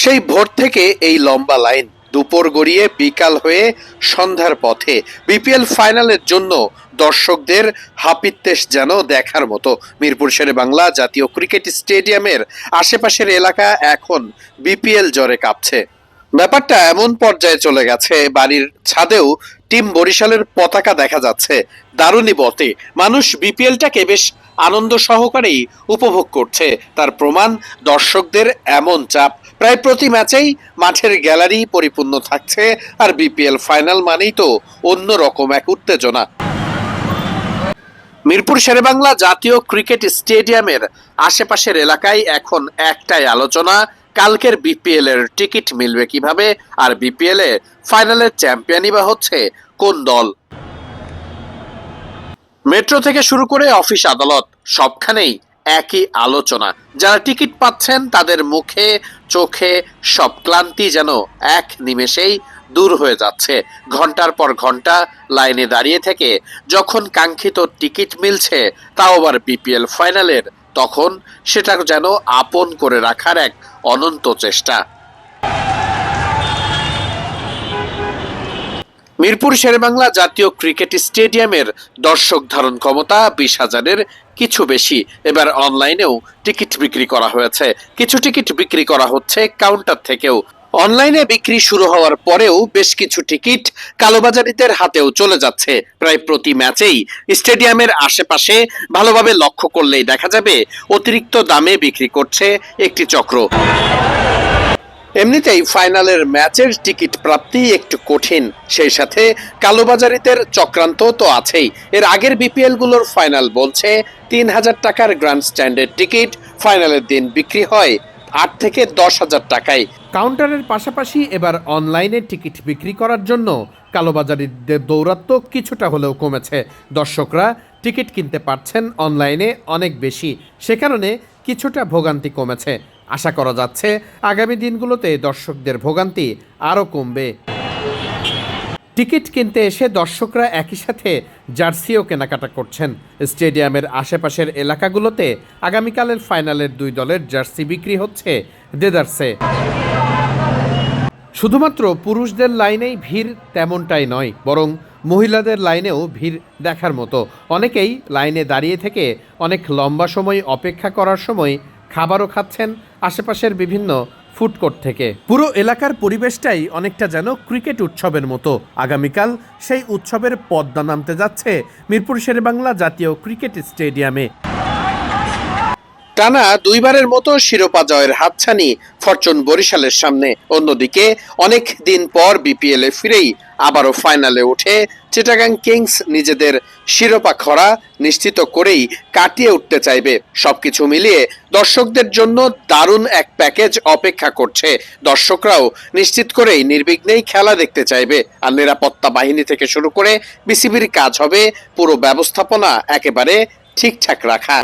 সেই ভোর থেকে এই লম্বা লাইন দুপুর গড়িয়ে বিকাল হয়ে সন্ধ্যার পথে বিপিএল ফাইনালের জন্য দর্শকদের হাপিত্তেশ যেন দেখার মতো। মিরপুর শেরে বাংলা জাতীয় ক্রিকেট স্টেডিয়ামের আশেপাশের এলাকা এখন বিপিএল জ্বরে কাঁপছে। ব্যাপারটা এমন পর্যায়ে চলে গেছে, বাড়ির ছাদেও টিম বরিশালের পতাকা দেখা যাচ্ছে। দারুণই বটে। মানুষ বিপিএলটাকে বেশ আনন্দ সহকারেই উপভোগ করছে। তার প্রমাণ, দর্শকদের এমন চাপ। প্রায় প্রতি ম্যাচেই মাঠের গ্যালারি পরিপূর্ণ থাকছে আর বিপিএল ফাইনাল মানেই তো অন্য রকম এক উত্তেজনা। মিরপুর শেরেবাংলা জাতীয় ক্রিকেট স্টেডিয়ামের আশেপাশের এলাকায় এখন একটাই আলোচনা, কালকের বিপিএল এর টিকিট মিলবে কীভাবে আর বিপিএল এ ফাইনালের চ্যাম্পিয়নই বা হচ্ছে কোন দল? মেট্রো থেকে শুরু করে অফিস আদালত, সবখানেই একই আলোচনা। যারা টিকিট পাচ্ছেন, তাদের মুখে, চোখে সব ক্লান্তি যেন এক নিমেষেই দূর হয়ে যাচ্ছে। ঘণ্টার পর ঘণ্টা লাইনে দাঁড়িয়ে থেকে যখন কাঙ্ক্ষিত টিকিট মিলছে, তাও আবার বিপিএল ফাইনালের, তখন সেটা যেন আপন করে রাখার এক অনন্ত চেষ্টা। মিরপুর শেরেবাংলা জাতীয় ক্রিকেট স্টেডিয়ামের দর্শক ধারণ ক্ষমতা বিশ হাজারের কিছু বেশি। এবার অনলাইনেও টিকিট বিক্রি করা হয়েছে। কিছু টিকিট বিক্রি করা হচ্ছে কাউন্টার থেকেও। অনলাইনে বিক্রি শুরু হওয়ার পরেও বেশ কিছু টিকিট কালোবাজারিদের হাতেও চলে যাচ্ছে। প্রায় প্রতি ম্যাচেই স্টেডিয়ামের আশেপাশে ভালোভাবে লক্ষ্য করলেই দেখা যাবে, অতিরিক্ত দামে বিক্রি করছে একটি চক্র। এমনিতেই ফাইনালের ম্যাচের টিকিট প্রাপ্তি একটু কঠিন। সেই সাথে কালোবাজারিদের চক্রান্ত তো আছেই। এর আগের বিপিএলগুলোর ফাইনাল বলছে, তিন হাজার টাকার গ্র্যান্ড স্ট্যান্ডের টিকিট ফাইনালের দিন বিক্রি হয় আট থেকে দশ হাজার টাকায়। কাউন্টারের পাশাপাশি এবার অনলাইনে টিকিট বিক্রি করার জন্য কালোবাজারিদের দৌরাত্ম্য কিছুটা হলেও কমেছে। দর্শকরা টিকিট কিনতে পারছেন অনলাইনে অনেক বেশি। সে কারণে কিছুটা ভোগান্তি কমেছে। আশা করা যাচ্ছে আগামী দিনগুলোতে দর্শকদের ভোগান্তি আরও কমবে। টিকিট কিনতে এসে দর্শকরা একই সাথে জার্সিও কেনাকাটা করছেন। স্টেডিয়ামের আশেপাশের এলাকাগুলোতে আগামীকালের ফাইনালের দুই দলের জার্সি বিক্রি হচ্ছে দেদারসে। শুধুমাত্র পুরুষদের লাইনেই ভিড় তেমনটাই নয়, বরং মহিলাদের লাইনেও ভিড় দেখার মতো। অনেকেই লাইনে দাঁড়িয়ে থেকে অনেক লম্বা সময় অপেক্ষা করার সময় খাবারও খাচ্ছেন আশেপাশের বিভিন্ন ফুড কোর্ট থেকে। পুরো এলাকার পরিবেশটাই অনেকটা যেন ক্রিকেট উৎসবের মতো। আগামীকাল সেই উৎসবের পদ্মা নামতে যাচ্ছে মিরপুর শেরেবাংলা জাতীয় ক্রিকেট স্টেডিয়ামে টানা দুইবারের মতো শিরোপা জয়ের হাতছানি ফরচুন বরিশালের সামনে। অন্যদিকে অনেক দিন পর বিপিএল এ ফিরেই আবারও ফাইনালে উঠে চিটাগাং কিংস নিজেদের শিরোপা খরা নিশ্চিত করেই কাটিয়ে উঠতে চাইবে। সবকিছু মিলিয়ে দর্শকদের জন্য দারুণ এক প্যাকেজ অপেক্ষা করছে। দর্শকরাও নিশ্চিত করেই নির্বিঘ্নেই খেলা দেখতে চাইবে। আর নিরাপত্তা বাহিনী থেকে শুরু করে বিসিবির কাজ হবে, পুরো ব্যবস্থাপনা একেবারে ঠিকঠাক রাখা।